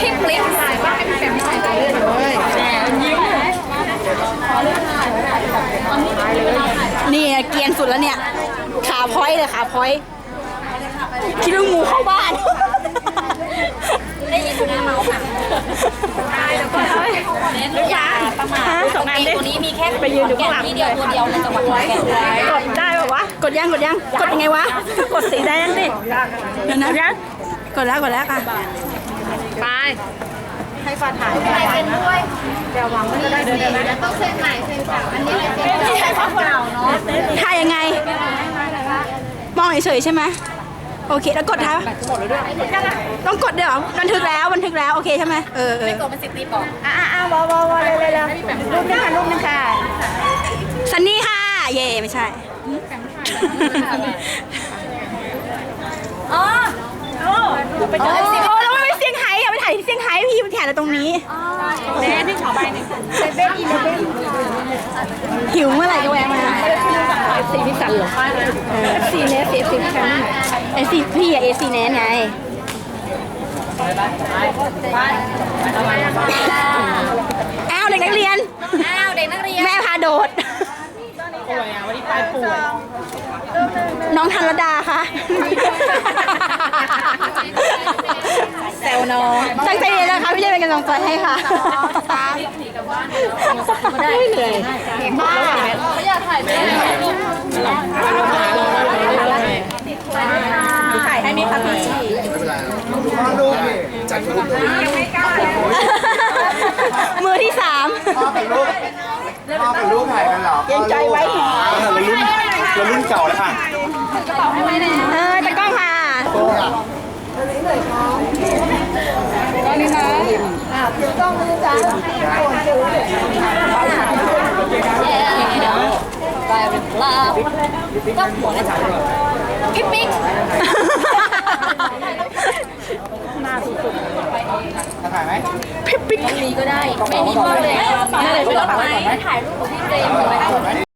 พี่ปลิ้นส่ายว่าให้พี่แฟมถ่ายไปเรื่อยเลยนี่เกียนสุดแล้วเนี่ย ขาพ้อยเลยขาพ้อย คิดว่างูเข้าบ้าน ได้ยินคนะเมาค่ะได้แล้วก็เลยลูกค้าประมาณสองงานตัวนี้มีแค่ไปยืนอยู่ข้างหลังที่เดียวตัวเดียวในจังหวัดขอนแก่นกดได้ปะวะ กดยังกดยัง กดยังไงวะ กดสีแดงสิเดี๋ยวนะกดแล้วกดแล้วอะ ไปลายเซ็นด้วยเดี๋ยวหวังว่าจะได้เดินนะต้องเซ็นใหม่เซ็นเก่าอันนี้ลายเซ็นไม่ใช่ข้อเปล่าเนาะถ่ายยังไง มองเฉยๆใช่ไหมโอเค แล้วกดท้าต้องกดเดี๋ยวบันทึกแล้วบันทึกแล้วโอเคใช่ไหมเออเออตัวมันสิบตีบอกอ่าอ่าวอวอวอเลยเลยเลยรูปนึงค่ะรูปนึงค่ะซันนี่ค่ะ เย่ไม่ใช่อ๋อโอ้แล้วไม่ไป อะไรตรงนี้แม่ที่ขอใบหนึ่งเบบี้เลเบนหิวเมื่อไหร่ก็แวะมาสีพิสันหรอซีเนสเอซีแคมไอซีพี่อะเอซีเนสไงอ้าวเด็กนักเรียนอ้าวเด็กนักเรียน แม่พาโดดน้องธันรดาค่ะ นะคะพี่จะเป็นกำลังใจให้ค่ะได้เลยเห็นมากไม่อยากถ่ายแม่ถ่ายให้มีค่ะพี่มือที่สามพ่อเป็นลูกพ่อเป็นลูกถ่ายกันเหรอเย็นใจไว้เรารุ่นเรารุ่นเก่าแล้วค่ะเออตะกล้องค่ะ ไปเป็นลาก็หัวนะจ๊ะพี่ปิ๊กถ่ายไหมไม่มีก็ได้ ไม่มีก็เลยไม่ได้เป็นดอกไม้ถ่ายรูปที่เจมส์ไว้